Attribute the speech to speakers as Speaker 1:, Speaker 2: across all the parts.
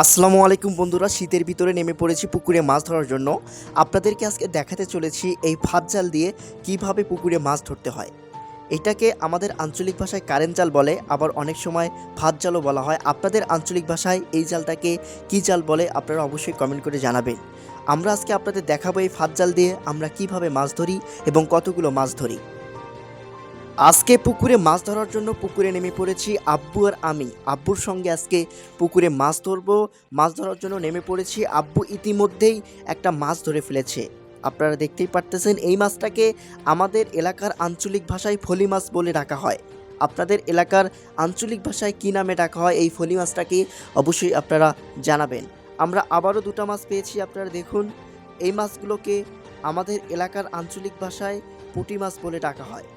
Speaker 1: আসসালামু আলাইকুম বন্ধুরা, শীতের ভিতরে নেমে পড়েছি পুকুরে মাছ ধরার জন্য। আপনাদেরকে আজকে দেখাতে চলেছি এই ফাঁদ জাল দিয়ে কীভাবে পুকুরে মাছ ধরতে হয়। এটাকে আমাদের আঞ্চলিক ভাষায় কারেন্ট জাল বলে, আবার অনেক সময় ফাঁদ জালও বলা হয়। আপনাদের আঞ্চলিক ভাষায় এই জালটাকে কী জাল বলে, আপনারা অবশ্যই কমেন্ট করে জানাবেন। আমরা আজকে আপনাদের দেখাবো এই ফাঁদ জাল দিয়ে আমরা কীভাবে মাছ ধরি এবং কতগুলো মাছ ধরি। আজকে পুকুরে মাছ ধরার জন্য পুকুরে নেমে পড়েছি আব্বু আর আমি। আব্বুর সঙ্গে আজকে পুকুরে মাছ ধরবো। মাছ ধরার জন্য নেমে পড়েছি। আব্বু ইতিমধ্যেই একটা মাছ ধরে ফেলেছে। আপনারা দেখতেই পারতেছেন এই মাছটাকে আমাদের এলাকার আঞ্চলিক ভাষায় ফলি মাছ বলে ডাকা হয়। আপনাদের এলাকার আঞ্চলিক ভাষায় কী নামে ডাকা হয় এই ফলি মাছটাকে অবশ্যই আপনারা জানাবেন। আমরা আবারও দুটো মাছ পেয়েছি, আপনারা দেখুন। এই মাছগুলোকে আমাদের এলাকার আঞ্চলিক ভাষায় পুঁটি মাছ বলে ডাকা হয়।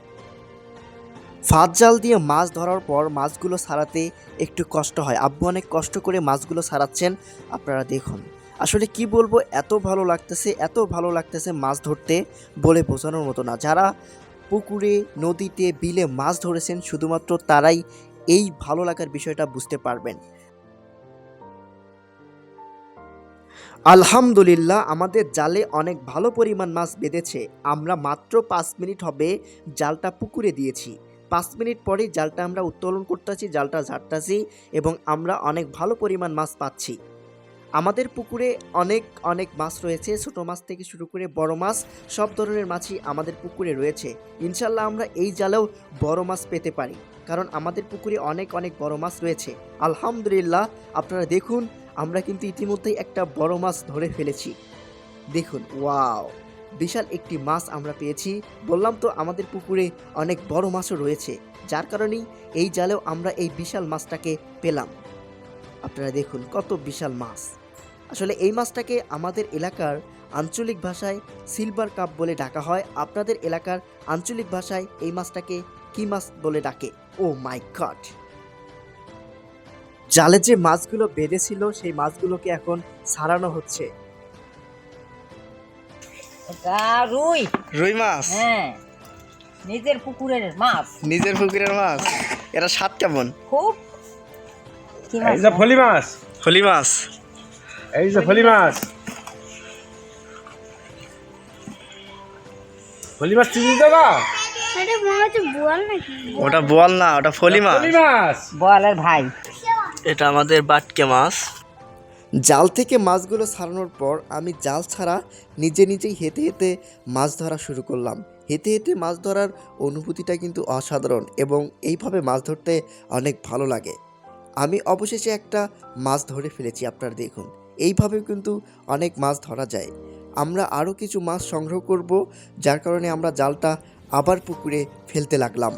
Speaker 1: ফাঁদ জাল দিয়ে মাছ ধরার পর মাছগুলো ছাড়াতে একটু কষ্ট হয়। আব্বু অনেক কষ্ট করে মাছগুলো ছাড়াচ্ছেন আপনারা দেখুন। আসলে কি বলব, এত ভালো লাগতেছে, এত ভালো লাগতেছে মাছ ধরতে বলে বোঝানোর মতো না। যারা পুকুরে, নদীতে বিলে মাছ ধরেছেন, শুধুমাত্র তারাই এই ভালো লাগার বিষয়টা বুঝতে পারবেন। আলহামদুলিল্লাহ, আমাদের জালে অনেক ভালো পরিমাণ মাছ বেঁধেছে। আমরা মাত্র পাঁচ মিনিট হবে জালটা পুকুরে দিয়েছি। পাঁচ মিনিট পরেই জালটা আমরা উত্তোলন করতেছি, জালটা ঝাড়তাছি এবং আমরা অনেক ভালো পরিমাণ মাছ পাচ্ছি। আমাদের পুকুরে অনেক অনেক মাছ রয়েছে, ছোট মাছ থেকে শুরু করে বড় মাছ, সব ধরনের মাছই আমাদের পুকুরে রয়েছে। ইনশাল্লাহ আমরা এই জালেও বড় মাছ পেতে পারি, কারণ আমাদের পুকুরে অনেক অনেক বড় মাছ রয়েছে। আলহামদুলিল্লাহ, আপনারা দেখুন, আমরা কিন্তু ইতিমধ্যেই একটা বড় মাছ ধরে ফেলেছি। দেখুন, ওয়াও! বিশাল একটি মাছ আমরা পেয়েছি। বললাম তো আমাদের পুকুরে অনেক বড় মাছও রয়েছে। যার কারণেই এই জালেও আমরা এই বিশাল মাছটাকে পেলাম। আপনারা দেখুন কত বিশাল মাছ। আসলে এই মাছটাকে আমাদের এলাকার আঞ্চলিক ভাষায় সিলভার কাপ বলে ডাকা হয়। আপনাদের এলাকার আঞ্চলিক ভাষায় এই মাছটাকে কি মাছ বলে ডাকে? ও মাই গড জালে যে মাছগুলো বেঁধেছিল, সেই মাছগুলোকে এখন ছাড়ানো হচ্ছে।
Speaker 2: এটা রুই।
Speaker 1: রুই মাছ?
Speaker 2: হ্যাঁ। নিজের পুকুরের মাছ।
Speaker 1: নিজের পুকুরের মাছ? এরা স্বাদ কেমন
Speaker 2: খুব কি মাছ
Speaker 3: এই যে ফলি মাছ।
Speaker 1: হলি মাছ।
Speaker 3: এই যে ফলি মাছ। ফলি মাছ চিনি দাদা
Speaker 4: এটা
Speaker 1: ওটা বোয়াল না ওটা ফলি মাছ
Speaker 3: ফলি মাছ।
Speaker 2: বলের ভাই।
Speaker 1: এটা আমাদের বাটকে মাছ। জাল থেকে মাছগুলো ছাড়ানোর পর আমি জাল ছাড়া নিজে নিজেই হেঁটে হেঁটে মাছ ধরা শুরু করলাম। হেঁটে হেঁটে মাছ ধরার অনুভূতিটা কিন্তু অসাধারণ এবং এইভাবে মাছ ধরতে অনেক ভালো লাগে। আমি অবশেষে একটা মাছ ধরে ফেলেছি, আপনারা দেখুন। এইভাবে কিন্তু অনেক মাছ ধরা যায়। আমরা আরও কিছু মাছ সংগ্রহ করব, যার কারণে আমরা জালটা আবার পুকুরে ফেলতে লাগলাম।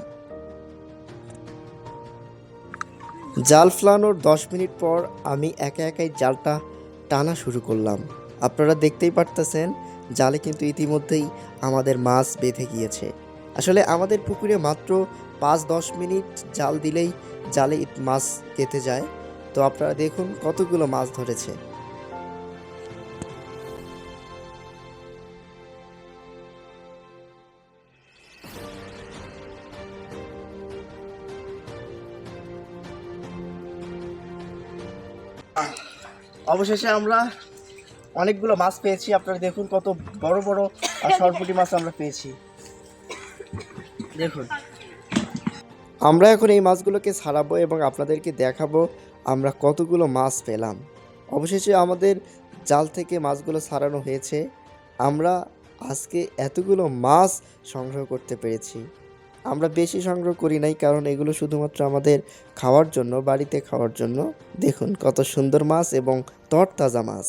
Speaker 1: জাল ফেলানোর দশ মিনিট পর আমি একা একাই জালটা টানা শুরু করলাম। আপনারা দেখতেই পারতেছেন, জালে কিন্তু ইতিমধ্যেই আমাদের মাছ বেঁধে গিয়েছে। আসলে আমাদের পুকুরে মাত্র পাঁচ দশ মিনিট জাল দিলেই জালে মাছ কেটে যায়। তো আপনারা দেখুন কতগুলো মাছ ধরেছে। অবশেষে আমরা অনেকগুলো মাছ পেয়েছি। আপনারা দেখুন কত বড় বড় আর সরপুটি মাছ আমরা পেয়েছি। দেখুন। আমরা এখন এই মাছগুলোকে ছাড়াবো এবং আপনাদেরকে দেখাবো আমরা কতগুলো মাছ পেলাম। অবশেষে আমাদের জাল থেকে মাছগুলো ছাড়ানো হয়েছে। আমরা আজকে এতগুলো মাছ সংগ্রহ করতে পেরেছি। আমরা বেশি সংগ্রহ করি নাই, কারণ এগুলো শুধুমাত্র আমাদের খাওয়ার জন্য, বাড়িতে খাওয়ার জন্য। দেখুন কত সুন্দর মাছ এবং তরতাজা মাছ।